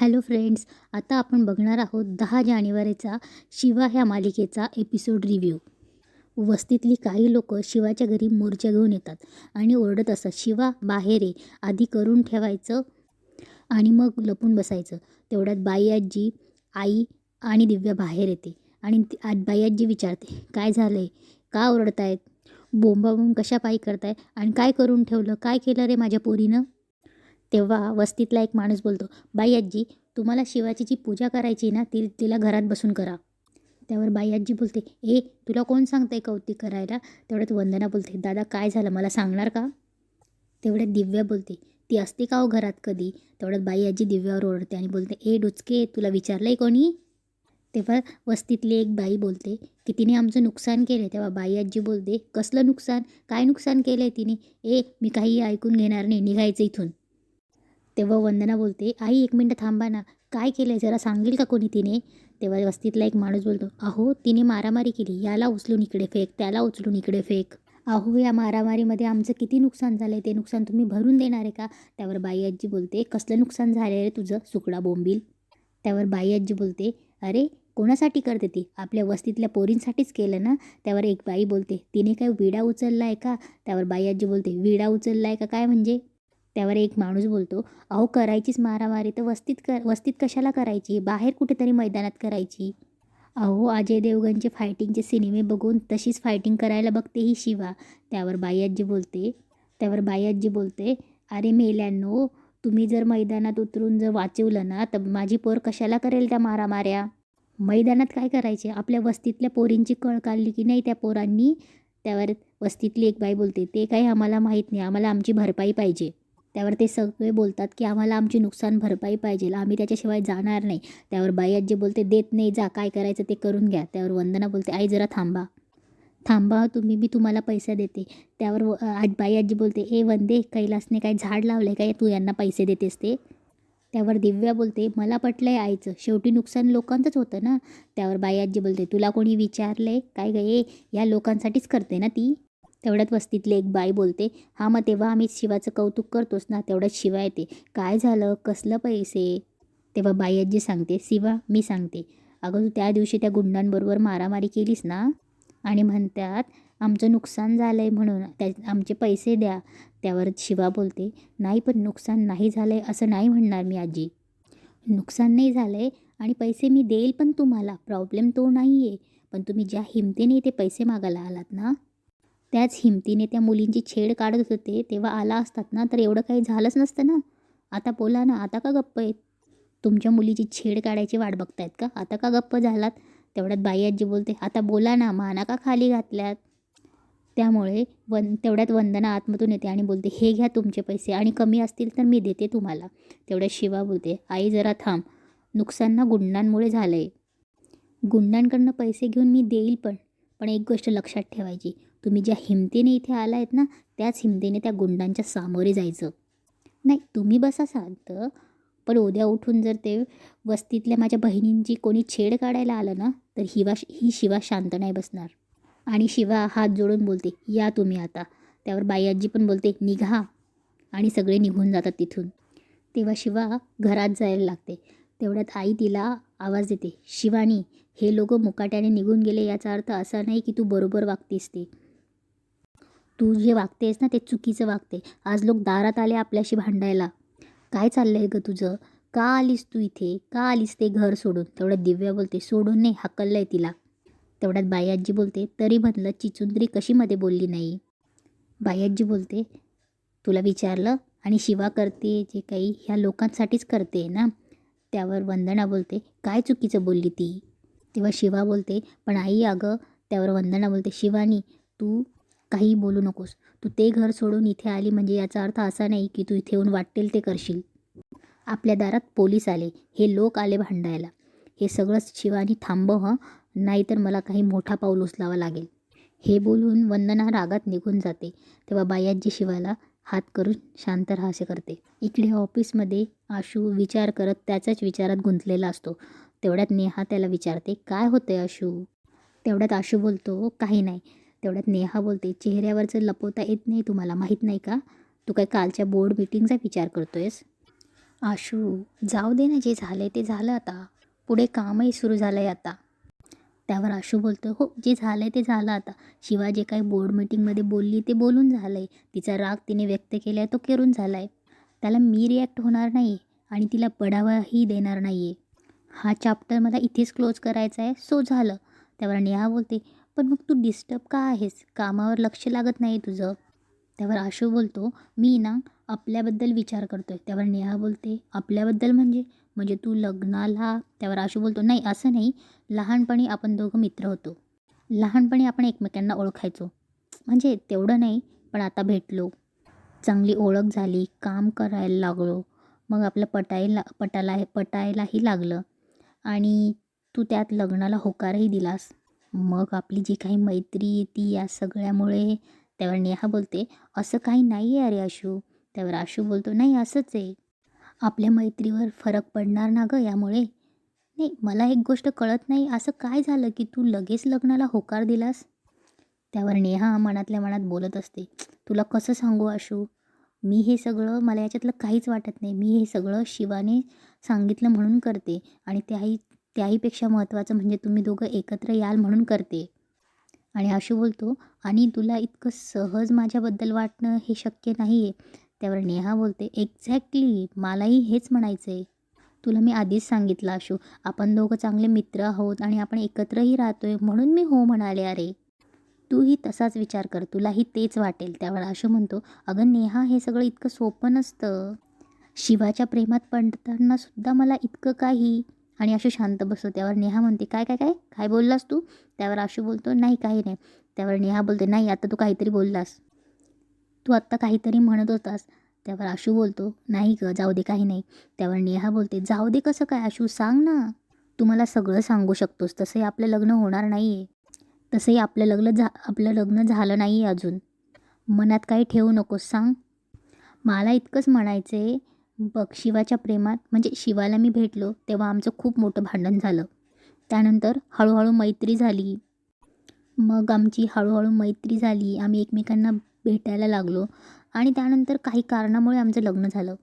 Hello friends आता आपण बघणार आहोत दहा जानेवारीचा शिवा ह्या मालिकेचा एपिसोड रिव्ह्यू वस्तीतली काही लोक शिवाच्या घरी मोर्चा घेऊन येतात आणि ओरडत असतात शिवा बाहेर ये आधी करून ठेवायचं आणि मग लपून बसायचं. तेवढ्यात बाई आजी आई आणि दिव्या बाहेर येते आणि आज बाई आजी विचारते काय झालं आहे का ओरडतायत? बोंबाबोंब कशा पायी करताय? आणि काय करून ठेवलं? काय केलं रे माझ्या पोरीनं? तेव्हा वस्तीतला एक माणूस बोलतो बाई आजी तुम्हाला शिवाची जी पूजा करायची ना ती तिला घरात बसून करा. त्यावर बाई आजी बोलते ए तुला कोण सांगतंय कौतिक करायला? तेवढ्यात वंदना बोलते दादा काय झालं मला सांगणार का? तेवढ्यात दिव्या बोलते ती असते का हो घरात कधी? तेवढ्यात बाई आजी दिव्यावर ओरडते आणि बोलते ए डुचके तुला विचारलंय कोणी? तेव्हा वस्तीतली एक बाई बोलते की तिने आमचं नुकसान केलं तेव्हा बाई आजी बोलते कसलं नुकसान? काय नुकसान केलं आहे तिने? ए मी काही ऐकून घेणार नाही निघायचं इथून. तेव्हा वंदना बोलते आई एक मिनटं थांबा ना. काय केलं आहे जरा सांगेल का कोणी तिने? तेव्हा वस्तीतला एक माणूस बोलतो अहो तिने मारामारी केली. याला उचलून इकडे फेक त्याला उचलून इकडे फेक. अहो या मारामारीमध्ये आमचं किती नुकसान झालं आहे ते नुकसान तुम्ही भरून देणार आहे का? त्यावर बाई आजी बोलते कसलं नुकसान झालं आहे रे तुझं? सुकडा बोंबील. त्यावर बाई आजी बोलते अरे कोणासाठी करते ती? आपल्या वस्तीतल्या पोरींसाठीच केलं ना? त्यावर एक बाई बोलते तिने काय विडा उचलला आहे का? त्यावर बाई आजी बोलते विडा उचलला आहे का? काय म्हणजे? त्यावर एक माणूस बोलतो अहो करायचीच मारामारी तर वस्तीत कर वस्तीत कशाला करायची? बाहेर कुठेतरी मैदानात करायची. अहो अजय देवगणचे फायटिंगचे सिनेमे बघून तशीच फायटिंग करायला बघते ही शिवा. त्यावर बाईआजी बोलते त्यावर बाईआजी बोलते अरे मेल्यांनो तुम्ही जर मैदानात उतरून जर वाचवलं ना तर माझी पोर कशाला करेल त्या मारामाऱ्या? मैदानात काय करायचे? आपल्या वस्तीतल्या पोरींची कळ काढली की नाही त्या पोरांनी? त्यावर वस्तीतली एक बाई बोलते ते काही आम्हाला माहीत नाही आम्हाला आमची भरपाई पाहिजे. त्यावर ते सगळे बोलतात की आम्हाला आमची नुकसान भरपाई पाहिजे आम्ही त्याच्याशिवाय जाणार नाही. त्यावर बाई आजी बोलते देत नाही जा काय करायचं ते करून घ्या. त्यावर वंदना बोलते आई जरा थांबा. थांबा हो तुम्ही मी तुम्हाला पैसे देते. त्यावर आज बाई आजी बोलते ए वंदे कैलासने काय झाड लावलं काय? तू यांना पैसे देतेस ते. त्यावर दिव्या बोलते मला पटलं आहे आईचं शेवटी नुकसान लोकांचंच होतं ना. त्यावर बाई आजी बोलते तुला कोणी विचारलं आहे काय ग ए या लोकांसाठीच करते ना ती? तेवढ्यात वस्तीतली एक बाई बोलते हा मग तेव्हा आम्ही शिवाचं कौतुक करतोच ना तेवढ्यात शिवा येते. काय झालं? कसलं पैसे? तेव्हा बाई आजी सांगते शिवा मी सांगते. अगं तू त्या दिवशी त्या गुंडांबरोबर मारामारी केलीस ना? आणि म्हणतात आमचं नुकसान झालं आहे म्हणून त्या आमचे पैसे द्या. त्यावर शिवा बोलते नाही पण नुकसान नाही झालं आहे असं नाही म्हणणार मी आजी. नुकसान नाही झालं आहे आणि पैसे मी देईल पण तुम्हाला. प्रॉब्लेम तो नाही आहे पण तुम्ही ज्या हिमतीने ते पैसे मागायला आलात ना त्याच हिमतीने त्या मुलींची छेड काढत होते. तेव्हा आला असतात ना तर एवढं काही झालंच नसतं ना. आता बोला ना आता का गप्प आहेत? तुमच्या मुलीची छेड काढायची वाट बघतायत का? आता का गप्प झालात? तेवढ्यात बाई आजी बोलते आता बोला ना माना का खाली घातल्यात? त्यामुळे वन तेवढ्यात वंदना आतमधून येते आणि बोलते हे घ्या तुमचे पैसे आणि कमी असतील तर मी देते तुम्हाला. तेवढ्यात शिवा बोलते आई जरा थांब नुकसान ना गुंडांमुळे झालं आहे गुंडांकडनं पैसे घेऊन मी देईल पण पण एक गोष्ट लक्षात ठेवायची. तुम्ही ज्या हिमतीने इथे आला आहेत ना त्याच हिमतीने त्या गुंडांच्या सामोरे जायचं. नाही तुम्ही बसा शांत. पण उद्या उठून जर ते वस्तीतल्या माझ्या बहिणींची कोणी छेड काढायला आलं ना तर हिवा ही शिवा शांत नाही बसणार. आणि शिवा हात जोडून बोलते या तुम्ही आता. त्यावर बाई आजी पण बोलते निघा. आणि सगळे निघून जातात तिथून. तेव्हा शिवा घरात जायला लागते. तेवढ्यात आई तिला आवाज देते शिवानी हे लोक मुकाट्याने निघून गेले याचा अर्थ असा नाही की तू बरोबर वागतेस ते. तू जे वागतेस ना ते चुकीचं वागते. आज लोक दारात आले आपल्याशी भांडायला. काय चाललं आहे गं तुझं? का आलीस तू इथे? का आलीस ते घर सोडून? तेवढ्यात दिव्या बोलते सोडून नाही हकललंय तिला. तेवढ्यात बायाजी बोलते तरी म्हणलं चिचुंद्री कशी मध्ये बोलली नाही? बायाजी बोलते तुला विचारलं? आणि शिवा करते जे काही ह्या लोकांसाठीच करते ना? त्यावर वंदना बोलते काय चुकीचं बोलली ती? तेव्हा शिवा बोलते पण आई अगं त्यावर वंदना बोलते शिवानी तू काही बोलू नकोस. तू ते घर सोडून इथे आली म्हणजे याचा अर्थ असा नाही की तू इथे येऊन वाटेल ते करशील. आपल्या दारात पोलीस आले. हे लोक आले भांडायला. हे सगळंच शिवानी थांबव हं? नाहीतर मला काही मोठा पाऊल उचलावा लागेल. हे बोलून वंदना रागात निघून जाते. तेव्हा बायाजी शिवाला हात करून शांत राहा असे करते. इकडे ऑफिसमध्ये आशू विचार करत त्याच्याच विचारात गुंतलेला असतो. तेवढ्यात नेहा त्याला विचारते काय होतंय आशू? तेवढ्यात आशू बोलतो काही नाही. तेवढ्यात नेहा बोलते चेहऱ्यावरचं लपवता येत नाही तुम्हाला माहीत नाही का? तू काय कालच्या बोर्ड मीटिंगचा विचार करतोयस? आशू जाऊ दे ना जे झालं ते झालं आता. पुढे कामही सुरू झालं आहे आता. त्यावर आशू बोलतो हो जे झालं आहे ते झालं आता. शिवा जे काही बोर्ड मीटिंगमध्ये बोलली ते बोलून झालं आहे तिचा राग तिने व्यक्त केला आहे तो करून झाला आहे त्याला मी रिॲक्ट होणार नाही आणि तिला पडावाही देणार नाही आहे हा चॅप्टर मला इथेच क्लोज करायचा आहे सो झालं. त्यावर नेहा बोलते पण मग तू डिस्टर्ब का आहेस? कामावर लक्ष लागत नाही तुझं. त्यावर आशू बोलतो मी ना आपल्याबद्दल विचार करतोय. त्यावर नेहा बोलते आपल्याबद्दल म्हणजे? म्हणजे तू लग्नाला त्यावर आशू बोलतो नाही असं नाही. लहानपणी आपण दोघं मित्र होतो. लहानपणी आपण एकमेकांना ओळखायचो. म्हणजे तेवढं नाही पण आता भेटलो. चांगली ओळख झाली काम करायला लागलो. मग आपलं पटायला पटायला पटायलाही लागलं. आणि तू त्यात लग्नाला होकारही दिलास. मग आपली जी काही मैत्री येते या सगळ्यामुळे त्यावर नेहा बोलते असं काही नाही आहे अरे आशू. त्यावर आशू बोलतो नाही असंच आहे. आपल्या मैत्रीवर फरक पडणार ना गं यामुळे? नाही मला एक गोष्ट कळत नाही. असं काय झालं की तू लगेच लग्नाला होकार दिलास? त्यावर नेहा मनातल्या मनात बोलत असते तुला कसं सांगू आशू? मी हे सगळं मला याच्यातलं काहीच वाटत नाही. मी हे सगळं शिवाने सांगितलं म्हणून करते आणि त्याही त्याहीपेक्षा महत्त्वाचं म्हणजे तुम्ही दोघं एकत्र याल म्हणून करते. आणि आशू बोलतो आणि तुला इतकं सहज माझ्याबद्दल वाटणं हे शक्य नाही आहे त्यावर नेहा बोलते एक्झॅक्टली मलाही हेच म्हणायचं आहे तुला मी आधीच सांगितलं आशू आपण दोघं चांगले मित्र आहोत आणि आपण एकत्रही राहतो आहे म्हणून मी हो म्हणाले अरे. तूही तसाच विचार कर. तुलाही तेच वाटेल. त्यावर आशू म्हणतो अगं नेहा हे सगळं इतकं सोपं नसतं. शिवाच्या प्रेमात पडताना सुद्धा मला इतकं काही आणि आशू शांत बसतो त्यावर नेहा म्हणते काय काय काय? काय बोललास तू? त्यावर आशू बोलतो नाही काही नाही. त्यावर नेहा बोलते नाही आता तू काहीतरी बोललास. तू आत्ता काहीतरी म्हणत होतास. त्यावर आशू बोलतो नाही ग जाऊ दे काही नाही. त्यावर नेहा बोलते जाऊ दे कसं काय आशू सांग ना. तू मला सगळं सांगू शकतोस तसंही आपलं लग्न होणार नाही आहे तसंही आपलं लग्न झा आपलं लग्न झालं नाही आहे अजून. मनात काही ठेवू नकोस सांग. मला इतकंच म्हणायचं आहे बघ शिवाच्या प्रेमात म्हणजे शिवाला मी भेटलो तेव्हा आमचं खूप मोठं भांडण झालं. त्यानंतर हळूहळू मैत्री झाली. मग आमची हळूहळू मैत्री झाली. आम्ही एकमेकांना भेटायला लागलो आणि त्यानंतर काही कारणामुळे आमचं लग्न झालं.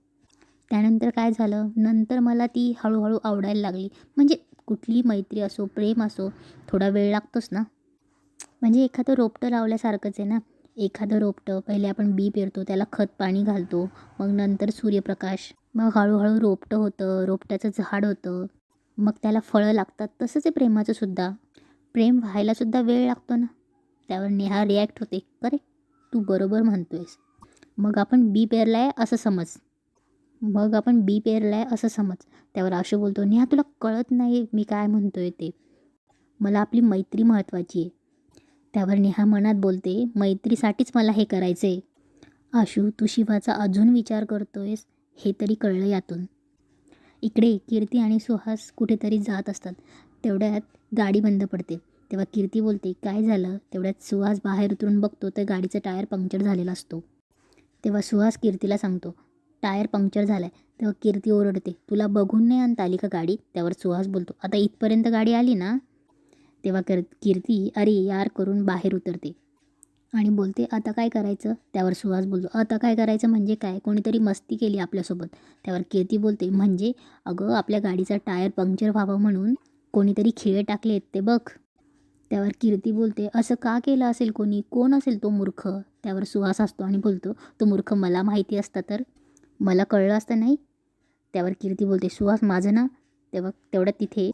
त्यानंतर काय झालं? नंतर मला ती हळूहळू आवडायला लागली. म्हणजे कुठली मैत्री असो प्रेम असो थोडा वेळ लागतोच ना. म्हणजे एखादं रोपटं लावल्यासारखंच आहे ना. एखादं रोपटं पहिले आपण बी पेरतो त्याला खत पाणी घालतो मग नंतर सूर्यप्रकाश. मग हळूहळू रोपटं होतं रोपट्याचं झाड होतं मग त्याला फळं लागतात तसंच आहे प्रेमाचं सुद्धा. प्रेम व्हायलासुद्धा वेळ लागतो ना? त्यावर नेहा रिॲक्ट होते करेक्ट तू बरोबर म्हणतोयस. मग आपण बी पेरला आहे असं समज. मग आपण बी पेरलाय असं समज. त्यावर आशू बोलतो नेहा तुला कळत नाही मी काय म्हणतोय ते. मला आपली मैत्री महत्त्वाची आहे. त्यावर नेहा मनात बोलते मैत्रीसाठीच मला हे करायचं आहे आशू तू शिवाचा अजून विचार करतोयस हे तरी कळलं यातून. इकडे कीर्ती आणि सुहास कुठेतरी जात असतात. तेवढ्यात गाडी बंद पडते. तेव्हा कीर्ती बोलते काय झालं? तेवढ्यात सुहास बाहेर उतरून बघतो तर गाडीचा टायर पंक्चर झालेला असतो. तेव्हा सुहास कीर्तीला सांगतो टायर पंक्चर झाला आहे तेव्हा कीर्ती ओरडते तुला बघून नाही आणता आली का गाडी? त्यावर सुहास बोलतो आता इथपर्यंत गाडी आली ना? तेव्हा कर कीर्ती अरे यार करून बाहेर उतरते. आणि बोलते आता काय करायचं? त्यावर सुहास बोलतो आता काय करायचं म्हणजे काय? कोणीतरी मस्ती केली आपल्यासोबत. त्यावर कीर्ती बोलते म्हणजे? अगं आपल्या गाडीचा टायर पंक्चर व्हावं म्हणून कोणीतरी खिळे टाकलेत ते बघ. त्यावर कीर्ती बोलते असं का केलं असेल कोणी? कोण असेल तो मूर्ख? त्यावर सुहास असतो आणि बोलतो तो मूर्ख मला माहिती असता तर? मला कळलं असतं नाही? त्यावर कीर्ती बोलते सुहास माझं ना? तेव्हा तेवढ्यात तिथे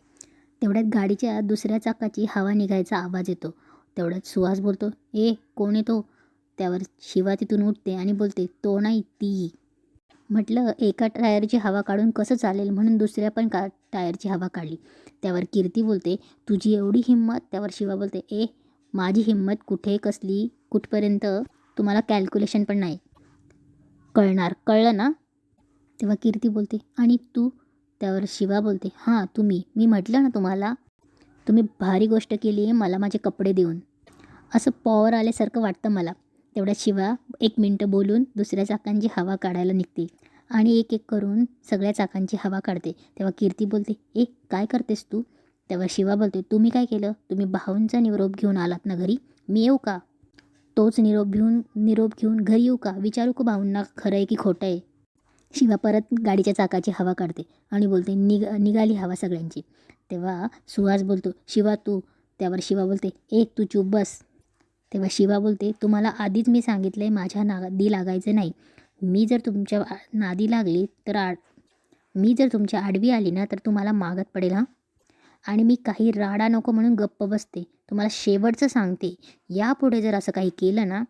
तेवढ्यात गाडीच्या दुसऱ्या चाकाची हवा निघायचा आवाज येतो. तेवढ्यात सुहास बोलतो ए कोण येतो त्यावर शिवा तिथून उठते आणि बोलते तो नाही ती. म्हटलं एका टायरची हवा काढून कसं चालेल म्हणून दुसऱ्या पण का टायरची हवा काढली? त्यावर कीर्ती बोलते तुझी एवढी हिंमत? त्यावर शिवा बोलते ए माझी हिंमत कुठे कसली कुठपर्यंत? तुम्हाला कॅल्क्युलेशन पण नाही. कळणार कळलं ना? तेव्हा कीर्ती बोलते आणि तू त्यावर शिवा बोलते हां तुम्ही मी म्हटलं ना तुम्हाला तुम्ही भारी गोष्ट केली आहे मला माझे कपडे देऊन. असं पॉवर आल्यासारखं वाटतं मला. तेवढ्या शिवा एक मिनटं बोलून दुसऱ्या चाकांची हवा काढायला निघते आणि एक एक करून सगळ्या चाकांची हवा काढते. तेव्हा कीर्ती बोलते ए काय करतेस तू? तेव्हा शिवा बोलते तुम्ही काय केलं? तुम्ही भाऊंचा निरोप घेऊन आलात ना घरी? मी येऊ का? तोच निरोप घेऊन निरोप घेऊन घरी येऊ का? विचारू का भाऊंना? खरं आहे की खोटं आहे? शिवा परत गाडीच्या चाकाची हवा काढते आणि बोलते निग निघाली हवा सगळ्यांची. तेव्हा सुहास बोलतो शिवा तू. त्यावर शिवा बोलते ए तू चूप बस. तेव्हा शिवा बोलते तुम्हाला आधीच मी सांगितलं आहे माझ्या नादी लागायचं नाही. मी जर तुमच्या नादी लागली तर आड मी जर तुमच्या आडवी आली ना तर तुम्हाला मागत पडेल हां? आणि मी काही राडा नको म्हणून गप्प बसते. तुम्हाला शेवटचं सांगते यापुढे जर असं काही केलं ना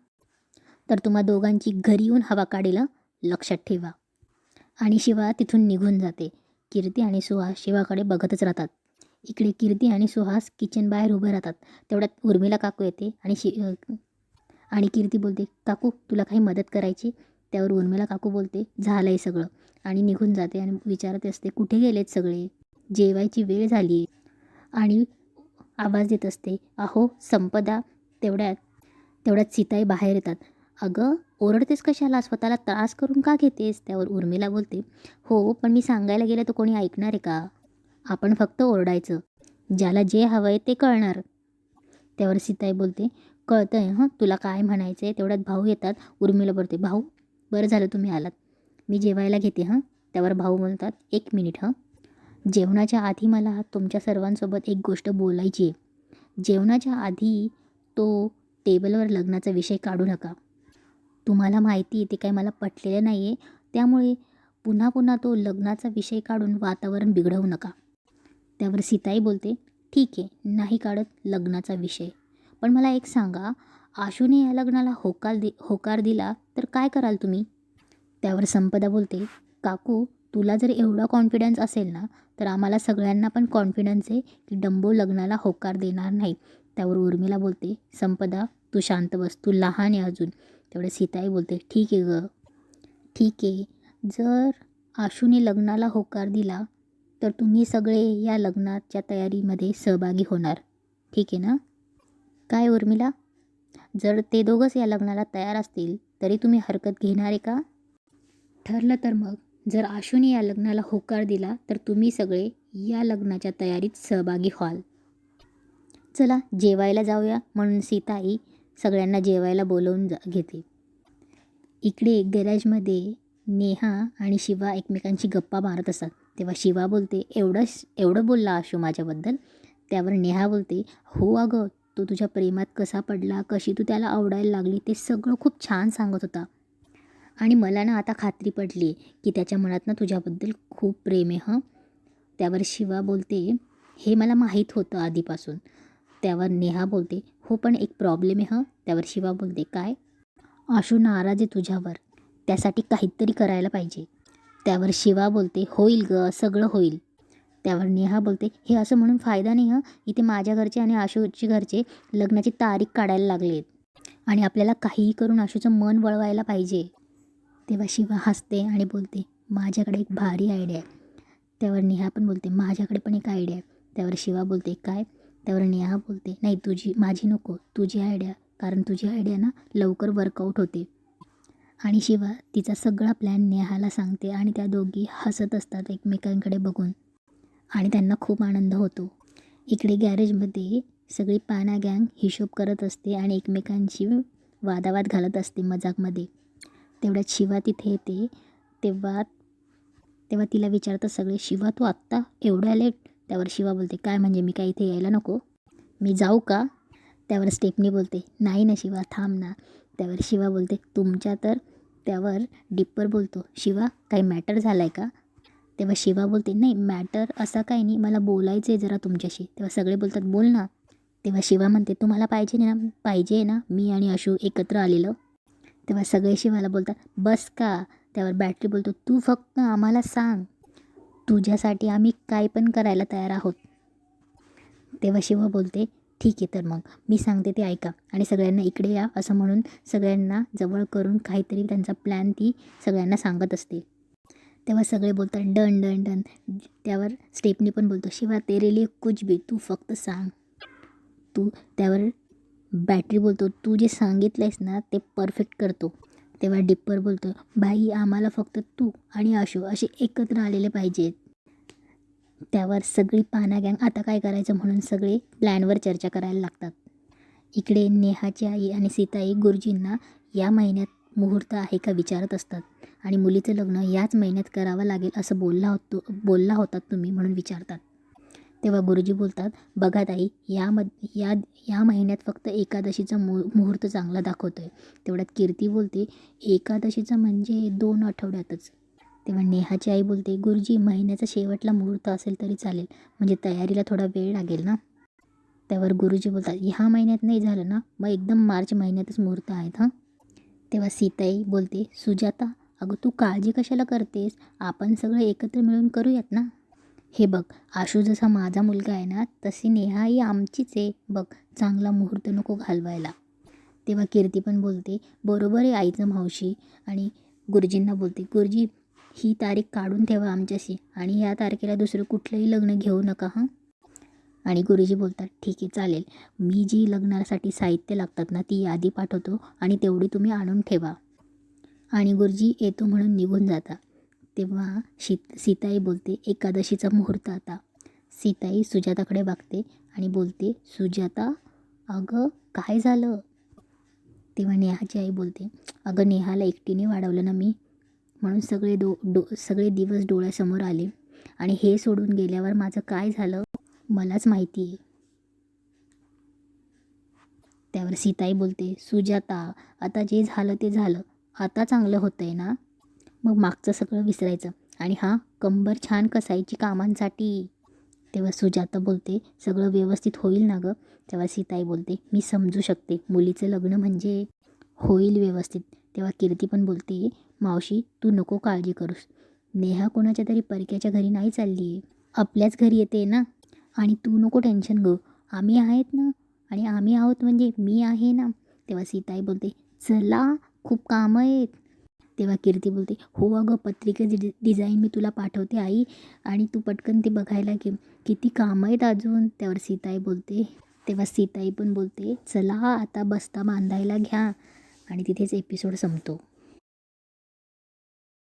तर तुम्हा दोघांची घरी येऊन हवा काढेल लक्षात ठेवा. आणि शिवा तिथून निघून जाते. कीर्ती आणि सुहास शिवाकडे बघतच राहतात. इकडे कीर्ती आणि सुहास किचन बाहेर उभे राहतात. तेवढ्यात उर्मिला काकू येते आणि शि आणि कीर्ती बोलते काकू तुला काही मदत करायची? त्यावर उर्मिला काकू बोलते झालं आहे सगळं. आणि निघून जाते आणि विचारत असते कुठे गेलेत सगळे? जेवायची वेळ झाली आहे आणि आवाज देत असते अहो संपदा तेवढ्यात तेवढ्यात सीताई बाहेर येतात. अगं ओरडतेस कशाला? स्वतःला त्रास करून का घेतेस? त्यावर उर्मिला बोलते हो पण मी सांगायला गेलं तर कोणी ऐकणार आहे का? आपण फक्त ओरडायचं. ज्याला जे हवं आहे ते कळणार. त्यावर सीताई बोलते कळतं आहे हं? तुला काय म्हणायचं आहे तेवढ्यात भाऊ येतात. उर्मिला बोलते भाऊ बरं झालं तुम्ही आलात. मी जेवायला घेते हां? त्यावर भाऊ बोलतात एक मिनिट हं? जेवणाच्या आधी मला तुमच्या सर्वांसोबत एक गोष्ट बोलायची आहे जेवणाच्या आधी तो टेबलवर लग्नाचा विषय काढू नका. तुम्हाला माहिती आहे ते काही मला पटलेलं नाही आहे त्यामुळे पुन्हा पुन्हा तो लग्नाचा विषय काढून वातावरण बिघडवू नका. त्यावर सीताई बोलते ठीक आहे नाही काढत लग्नाचा विषय. पण मला एक सांगा आशूने या लग्नाला होकार दि होकार दिला तर काय कराल तुम्ही? त्यावर संपदा बोलते काकू तुला जर एवढा कॉन्फिडन्स असेल ना तर आम्हाला सगळ्यांना पण कॉन्फिडन्स आहे की डंबो लग्नाला होकार देणार नाही. त्यावर उर्मिला बोलते संपदा तू शांत बस तू लहान आहे अजून. तेवढे सीताई बोलते ठीक आहे ग. ठीक आहे. जर आशूने लग्नाला होकार दिला तर तुम्ही सगळे या लग्नाच्या तयारीमध्ये सहभागी होणार. ठीक आहे ना? काय उर्मिला? जर ते दोघंच या लग्नाला तयार असतील तरी तुम्ही हरकत घेणार आहे का? ठरलं तर मग. जर आशूने या लग्नाला होकार दिला तर तुम्ही सगळे या लग्नाच्या तयारीत सहभागी व्हाल. चला जेवायला जाऊया म्हणून सीताई सगळ्यांना जेवायला बोलवून जा घेते. इकडे गॅरेजमध्ये नेहा आणि शिवा एकमेकांशी गप्पा मारत असतात. तेव्हा शिवा बोलते एवढं एवढं बोलला आशू माझ्याबद्दल? त्यावर नेहा बोलते हो अगं तो तुझ्या प्रेमात कसा पडला कशी तू त्याला आवडायला लागली ते सगळं खूप छान सांगत होता. आणि मला ना आता खात्री पडली की त्याच्या मनात ना तुझ्याबद्दल खूप प्रेम आहे हं. त्यावर शिवा बोलते हे मला माहीत होतं आधीपासून. त्यावर नेहा बोलते हो पण एक प्रॉब्लेम आहे हं. त्यावर शिवा बोलते काय? आशू नाराज आहे तुझ्यावर. त्यासाठी काहीतरी करायला पाहिजे. त्यावर शिवा बोलते होईल ग सगळं होईल. त्यावर नेहा बोलते हे असं म्हणून फायदा नाही हं. इथे माझ्या घरचे आणि आशूची घरचे लग्नाची तारीख काढायला लागले आहेत आणि आपल्याला काहीही करून आशूचं मन वळवायला पाहिजे. तेव्हा शिवा हसते आणि बोलते माझ्याकडे एक भारी आयडिया आहे. त्यावर नेहा पण बोलते माझ्याकडे पण एक आयडिया आहे. त्यावर शिवा बोलते काय? त्यावर नेहा बोलते नाही तुझी माझी नको तुझी आयडिया कारण तुझी आयडिया ना लवकर वर्कआउट होते. आणि शिवा तिचा सगळा प्लॅन नेहाला सांगते आणि त्या दोघी हसत असतात एकमेकांकडे बघून. आणि त्यांना खूप आनंद होतो. इकडे गॅरेजमध्ये सगळी पाना गँग हिशोब करत असते आणि एकमेकांशी वादावाद घालत असते मजाकमध्ये. तेवढ्यात शिवा तिथे येते. तेव्हा तेव्हा तिला विचारतात सगळे शिवा तू आत्ता एवढ्या लेट त्यावर शिवा बोलते काय म्हणजे मी काय इथे यायला नको? मी जाऊ का? त्यावर स्टेपनी बोलते नाही ना शिवा थांब ना. त्यावर शिवा बोलते तुमच्या तर त्यावर डिप्पर बोलतो. शिवा काही मॅटर झाला आहे का? तेव्हा शिवा बोलते नाही मॅटर असा काही नाही मला बोलायचं आहे जरा तुमच्याशी. तेव्हा सगळे बोलतात बोल ना. तेव्हा शिवा म्हणते तुम्हाला पाहिजे ना पाहिजे ना मी आणि अशू एकत्र आलेलं. तेव्हा सगळे शिवाला बोलतात बस का? त्यावर बॅटरी बोलतो तू फक्त आम्हाला सांग. तुझ्यासाठी आम्ही काय पण करायला तयार आहोत. तेव्हा शिवा बोलते ठीक आहे तर मग मी सांगते ते ऐका आणि सगळ्यांना इकडे या असं म्हणून सगळ्यांना जवळ करून काहीतरी त्यांचा प्लॅन ती सगळ्यांना सांगत असते. तेव्हा सगळे बोलतात डन डन डन. त्यावर स्टेपनी पण बोलतो शिवा तेरे लिए कुछ भी तू फक्त सांग. तू त्यावर बॅटरी बोलतो तू जे सांगितलं आहेस ना ते परफेक्ट करतो. तेव्हा डिप्पर बोलतो भाई आम्हाला फक्त तू आणि आशू असे एकत्र आलेले पाहिजेत. त्यावर सगळी पाना गँग आता काय करायचं म्हणून सगळे प्लॅनवर चर्चा करायला लागतात. इकडे नेहाची आई आणि सीताई गुरुजींना या महिन्यात मुहूर्त आहे का विचारत असतात आणि मुलीचं लग्न याच महिन्यात करावं लागेल असं बोलला होतो बोलला होतात तुम्ही म्हणून विचारतात. तेव्हा गुरुजी बोलतात बघा ताई यामध या या महिन्यात फक्त एकादशीचा मु मुहूर्त चांगला दाखवतो आहे तेवढ्यात कीर्ती बोलते एकादशीचं म्हणजे दोन आठवड्यातच. तेव्हा नेहाची आई बोलते गुरुजी महिन्याचा शेवटला मुहूर्त असेल तरी चालेल म्हणजे तयारीला थोडा वेळ लागेल ना? त्यावर गुरुजी बोलतात ह्या महिन्यात नाही झालं ना? मग एकदम मार्च महिन्यातच मुहूर्त आहेत हां? तेव्हा सीताई बोलते सुजाता अगं तू काळजी कशाला करतेस? आपण सगळं एकत्र मिळून करूयात ना? हे बघ आशू जसा माझा मुलगा आहे ना तशी नेहा ही आमचीच आहे. बघ चांगला मुहूर्त नको घालवायला. तेव्हा कीर्ती पण बोलते बरोबर आहे आईचं मावशी. आणि गुरुजींना बोलते गुरुजी ही तारीख काढून ठेवा आमच्याशी आणि ह्या तारखेला दुसरं कुठलंही लग्न घेऊ नका हां? आणि गुरुजी बोलतात ठीक आहे चालेल. मी जी लग्नासाठी साहित्य लागतात ना ती यादी पाठवतो आणि तेवढी तुम्ही आणून ठेवा. आणि गुरुजी येतो म्हणून निघून जाता तेव्हा शीत सीताई बोलते एकादशीचा मुहूर्त आता. सीताई सुजाताकडे बघते आणि बोलते सुजाता अगं काय झालं? तेव्हा नेहाची आई बोलते अगं नेहाला एकटीने वाढवलं ना मी. म्हणून सगळे दो डो सगळे दिवस डोळ्यासमोर आले. आणि हे सोडून गेल्यावर माझं काय झालं? मलाच माहिती आहे त्यावर सीताई बोलते सुजाता आता जे झालं ते झालं. आता चांगलं होतं आहे ना? मग मागचं सगळं विसरायचं. आणि हां कंबर छान कसायची कामांसाठी. तेव्हा सुजाता बोलते सगळं व्यवस्थित होईल ना गं? तेव्हा सीताई बोलते मी समजू शकते. मुलीचं लग्न म्हणजे होईल व्यवस्थित. तेव्हा कीर्ती पण बोलते मावशी तू नको काळजी करूस. नेहा कोणाच्या तरी परक्याच्या घरी नाही चालली आहे आपल्याच घरी येते ना? आणि तू नको टेन्शन घेऊ. आम्ही आहेत ना? आणि आम्ही आहोत म्हणजे मी आहे ना? तेव्हा सीताई बोलते चला खूप कामं आहेत. तेव्हा कीर्ती बोलते हो अगं पत्रिकेची डि डिझाईन मी तुला पाठवते आई. आणि तू पटकन ते बघायला घे. किती कामं आहेत अजून. त्यावर सीताई बोलते. तेव्हा सीताई पण बोलते चला आता बस्ता बांधायला घ्या. आणि तिथेच एपिसोड संपतो.